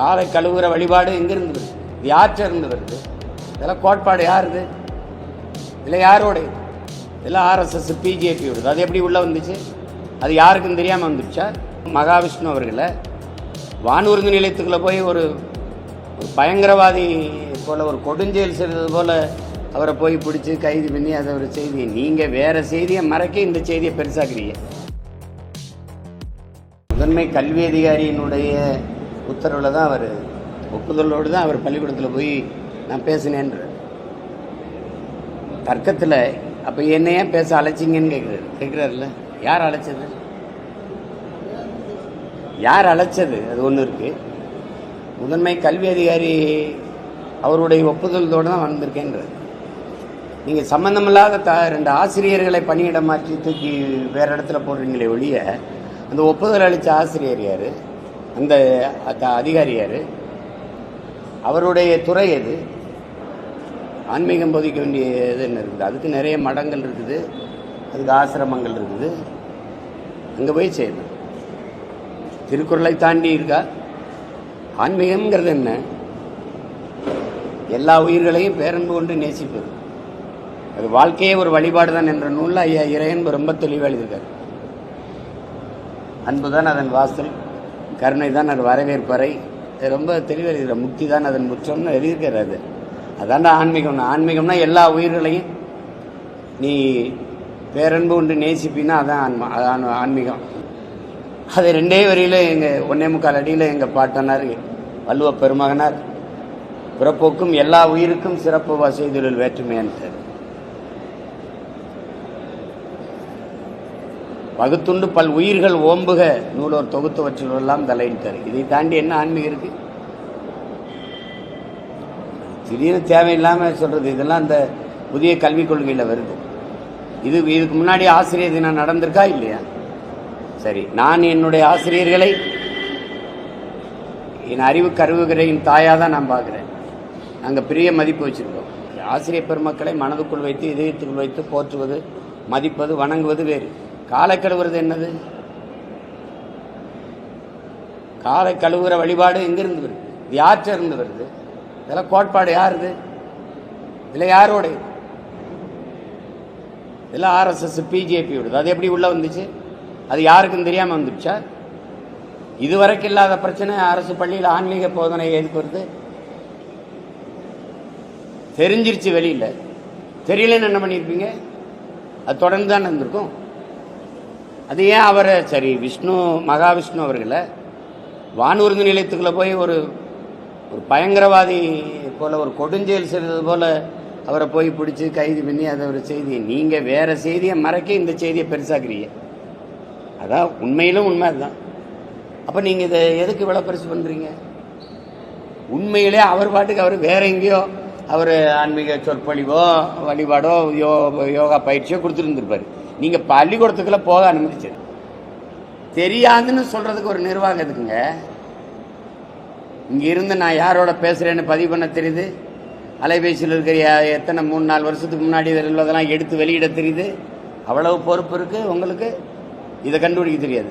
காலை கழுவுற வழிபாடு எங்கிருந்து வருது? இது யார்கிட்ட இருந்து வருது? இதெல்லாம் கோட்பாடு யாருது? இதில் யாரோட இது இதெல்லாம் ஆர்எஸ்எஸ் பிஜேபி வருது அது எப்படி உள்ளே வந்துச்சு? அது யாருக்கும் தெரியாமல் வந்துடுச்சா? மகாவிஷ்ணு அவர்களை வானூர்தி நிலையத்துக்குள்ளே போய் ஒரு ஒரு பயங்கரவாதி போல் ஒரு கொடுஞ்செயல் செய்தது போல் அவரை போய் பிடிச்சி கைது பண்ணி அதை ஒரு செய்தியை நீங்கள் வேறு செய்தியை மறைக்க இந்த செய்தியை பெருசாக்குறீங்க. முதன்மை கல்வி அதிகாரியினுடைய உத்தரவில் தான் அவர் ஒப்புதலோடு தான் அவர் பள்ளிக்கூடத்தில் போய் நான் பேசினேன்ற தர்க்கத்தில் அப்போ என்னையே ஏன் பேச அழைச்சிங்கன்னு கேட்குறாரு கேட்குறாருல்ல யார் அழைச்சது? யார் அழைச்சது? அது ஒன்று இருக்குது முதன்மை கல்வி அதிகாரி அவருடைய ஒப்புதலோடு தான் வந்திருக்கேன்றது நீங்கள் சம்மந்தமில்லாத த ரெண்டு ஆசிரியர்களை பணியிட மாற்றி தூக்கி வேறு இடத்துல போடுறீங்களே ஒழிய அந்த ஒப்புதல் அளித்த ஆசிரியர் யார்? அந்த அத- அதிகாரி யார்? அவருடைய துறை எது? ஆன்மீகம் போதிக்க வேண்டிய இது என்ன இருக்குது? அதுக்கு நிறைய மடங்கள் இருக்குது. அதுக்கு ஆசிரமங்கள் இருக்குது. அங்கே போய் செய்யணும் திருக்குறளை தாண்டி இருக்கா? ஆன்மீகம்ங்கிறது என்ன? எல்லா உயிர்களையும் பேரன்பு கொண்டு நேசிப்பது. அது வாழ்க்கையே ஒரு வழிபாடு தான் என்ற நூலில் ஐயா இறையன்பு ரொம்ப தெளிவாக எழுதியிருக்காரு. அன்பு தான் அதன் வாசல். கருணை தான் அது வரவேற்பறை ரொம்ப தெளிவாக எழுதுகிறார் முக்தி தான் அதன் முற்றம்னு எழுதியிருக்காரு அது அதான்டா ஆன்மீகம்னா. ஆன்மீகம்னா எல்லா உயிர்களையும். நீ பேரன்பு ஒன்று நேசிப்பின்னா அதான் ஆன்மா அதான் ஆன்மீகம். அது ரெண்டே வரியில் எங்கள் ஒன்னே முக்கால் அடியில் எங்கள் பாட்டனார் வள்ளுவ பெருமகனார். பிறப்போக்கும் எல்லா உயிருக்கும் சிறப்பு வசதிகளில் வேற்றுமையான்ட்டார். பகுத்துண்டு பல் உயிர்கள் ஓம்புக. நூலோர் தொகுத்தவற்றிலெல்லாம் தரு இதை தாண்டி என்ன ஆன்மீகம் இருக்கு? திடீர்னு தேவையில்லாமல் சொல்றது இதெல்லாம் அந்த புதிய கல்விக் கொள்கையில் வருது. இது இதுக்கு முன்னாடி ஆசிரியர் தினம் நடந்திருக்கா இல்லையா? சரி நான் என்னுடைய ஆசிரியர்களை என் அறிவு கருவுகிறையின் தாயாக தான் நான் பார்க்குறேன். நாங்கள் பெரிய மதிப்பு வச்சுருக்கோம். ஆசிரியர் பெருமக்களை மனதுக்குள் வைத்து இதயத்துக்குள் வைத்து போற்றுவது மதிப்பது வணங்குவது வேறு. காலை கழுவுறது என்னது? காலை கழுவுற வழிபாடு எங்கிருந்து வருது? இது யார்கிட்ட இருந்து வருது? இதெல்லாம் கோட்பாடு யாருது? இதில் யாரோடைய இதெல்லாம் ஆர்எஸ்எஸ் பிஜேபி விடுது அது எப்படி உள்ளே வந்துச்சு? அது யாருக்கும் தெரியாமல் வந்துடுச்சா? இதுவரைக்கும் இல்லாத பிரச்சனை அரசு பள்ளியில் ஆன்மீக போதனை எதுக்கு வருது? தெரிஞ்சிருச்சு வெளியில். தெரியலன்னு என்ன பண்ணியிருப்பீங்க அது தொடர்ந்து தான் இருந்திருக்கும். அது ஏன் அவரை சரி விஷ்ணு மகாவிஷ்ணு அவர்களை வானூர்தி நிலையத்துக்குள்ளே போய் ஒரு ஒரு பயங்கரவாதி போல ஒரு கொடுஞ்செயல் செய்தது போல அவரை போய் பிடிச்சி கைது பண்ணி அதை ஒரு செய்தி நீங்கள் வேற செய்தியை மறைக்க இந்த செய்தியை பெருசாக்குறீங்க. அதான் உண்மையிலும் உண்மை அதுதான். அப்போ நீங்கள் இதை எதுக்கு இவ்வளோ பெருசு பண்ணுறீங்க உண்மையிலே அவர் பாட்டுக்கு அவர் வேற எங்கேயோ அவர் ஆன்மீக சொற்பொழிவோ வழிபாடோ யோ யோகா பயிற்சியோ கொடுத்துருந்துருப்பாரு நீங்கள் பள்ளிக்கூடத்துக்குள்ளே போக அனுமதிச்சது. தெரியாதுன்னு சொல்கிறதுக்கு ஒரு நிர்வாகம் எதுக்குங்க? இங்கே இருந்து நான் யாரோட பேசுகிறேன்னு பதிவு பண்ண தெரியுது? அலைபேசியில் இருக்கிற எத்தனை மூணு நாலு வருஷத்துக்கு முன்னாடி உள்ளதெல்லாம் எடுத்து வெளியிட தெரியுது? அவ்வளவு பொறுப்பு இருக்குது உங்களுக்கு? இதை கண்டுபிடிக்க தெரியாது.